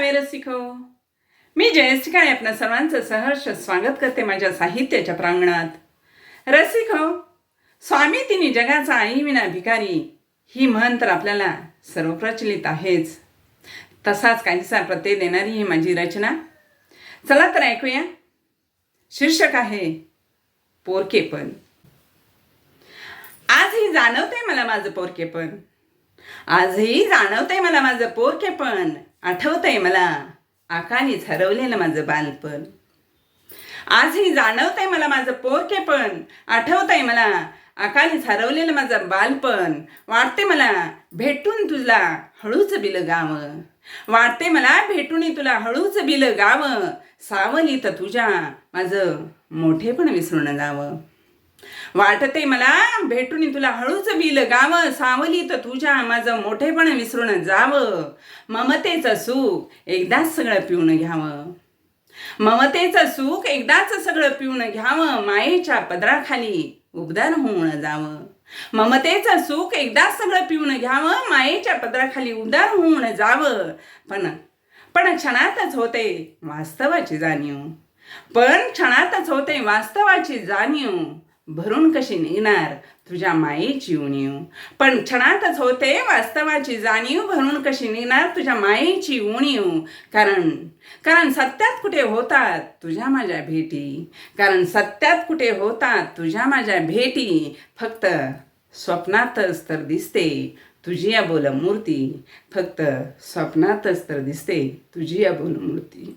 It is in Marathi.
रसिको मी जयश्री आपल्या सर्वांचं सहर्ष स्वागत करते माझ्या साहित्याच्या प्रांगणात. रसिको स्वामी तिने जगाचा आई विना भिकारी. ही म्हण तर आपल्याला सर्वप्रचलित आहेच. तसाच काहीसा प्रत्यय देणारी ही माझी रचना. चला तर ऐकूया. शीर्षक आहे पोरकेपण. आजही जाणवतंय मला माझं पोरकेपण. आजही जाणवतंय मला माझं पोरकेपण आठवतंय मला. आकानीच हरवलेलं माझं बालपण. आजही जाणवतंय मला माझं पोरकेपण आठवतंय मला आकानीच हरवलेलं माझं बालपण. वाटते मला भेटून तुला हळूच बिल गाव. वाटते मला भेटून तुला हळूच बिल गाव. सावलीत तुझ्या माझं मोठेपण विसरून जावं. वाटते मला भेटून तुला हळूच बिल गाव सावलीत तुझ्या माझं मोठेपण विसरून जावं. ममतेचं सुख एकदाच सगळं पिऊन घ्यावं. ममतेचं सुख एकदाच सगळं पिऊन घ्यावं मायेच्या पदराखाली उबदार होऊन जावं. ममतेचं सुख एकदाच सगळं पिऊन घ्यावं मायेच्या पदराखाली उबदार होऊन जावं. पण पण क्षणातच होते वास्तवाची जाणीव. पण क्षणातच होते वास्तवाची जाणीव. भरून कशी निघणार? तुझ्या मायेची उणीव. पण क्षणातच होते वास्तवाची जाणीव भरून कशी निघणार तुझ्या मायेची उणीव? कारण कारण सत्यात कुठे होतात तुझ्या माझ्या भेटी? कारण सत्यात कुठे होतात तुझ्या माझ्या भेटी? फक्त स्वप्नातच तर दिसते तुझी या बोल मूर्ती. फक्त स्वप्नातच तर दिसते तुझी या बोल मूर्ती.